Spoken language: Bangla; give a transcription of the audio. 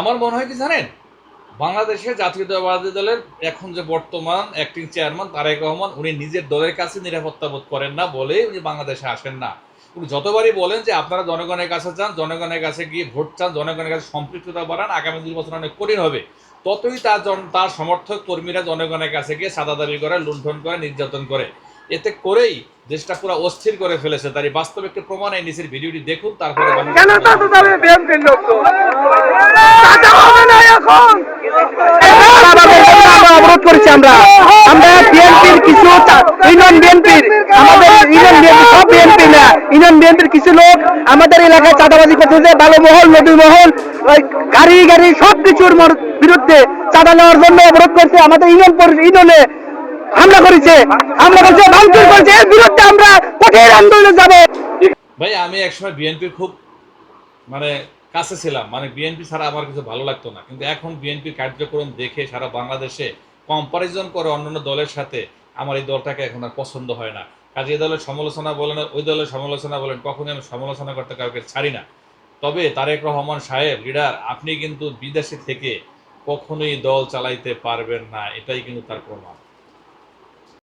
আমার মনে হয় কি জানেন? বাংলাদেশে জাতীয়তাবাদী দলের এখন যে বর্তমান অ্যাক্টিং চেয়ারম্যান তারেক রহমান, উনি নিজের দলের কাছে নিরাপত্তা বোধ করেন না বলে উনি বাংলাদেশে আসেন না। উনি যতবারই বলেন যে আপনারা জনগণের কাছে যান, জনগণের কাছে গিয়ে ভোট চান, জনগণের কাছে সম্পৃক্ততা বাড়ান, আগামী নির্বাচন অনেক কঠিন হবে। ততই তার তার সমর্থক কর্মীরা জনগণের কাছে গিয়ে সাদা দাবি করে, লুণ্ঠন করে, নির্যাতন করে। এতে করেই দেশটা পুরো অস্থির করে ফেলেছে। তার এই বাস্তব একটি প্রমাণ এই নিচের ভিডিওটি দেখুন তারপরে অবরোধ করছি আমরা। আমরা বিএনপির কিছু ইউনিয়ন বিএনপির আমাদের ইউনিয়ন বিএনপি সব বিএনপি না। ইউনিয়ন বিএনপির কিছু লোক আমাদের এলাকায় চাঁদাবাজি করতেছে ভালো মহল নদী মহল ওই গাড়ি গাড়ি সব কিছুর বিরুদ্ধে চাঁদা নেওয়ার জন্য অবরোধ করছে। আমাদের ইউনিয়ন পরি- ইউনিয়নে হামলা করেছে হামলা করেছে, ভাঙচুর করেছে, এর বিরুদ্ধে আমরা কঠিন আন্দোলনে যাব। ভাই, আমি একসময় বিএনপি খুব মানে কাছে ছিলাম। মানে বিএনপি ছাড়া আমার কিছু ভালো লাগতো না। কিন্তু এখন বিএনপির কার্যক্রম দেখে সারা বাংলাদেশে কম্পারিজন করে অন্যান্য দলের সাথে আমার এই দলটাকে এখন আর পছন্দ হয় না। কাজে এই দলের সমালোচনা বলেন ওই দলের সমালোচনা বলেন, কখনোই আমি সমালোচনা করতে কাউকে ছাড়ি না। তবে তারেক রহমান সাহেব লিডার আপনি কিন্তু বিদেশে থেকে কখনোই দল চালাইতে পারবেন না, এটাই কিন্তু তার প্রমাণ।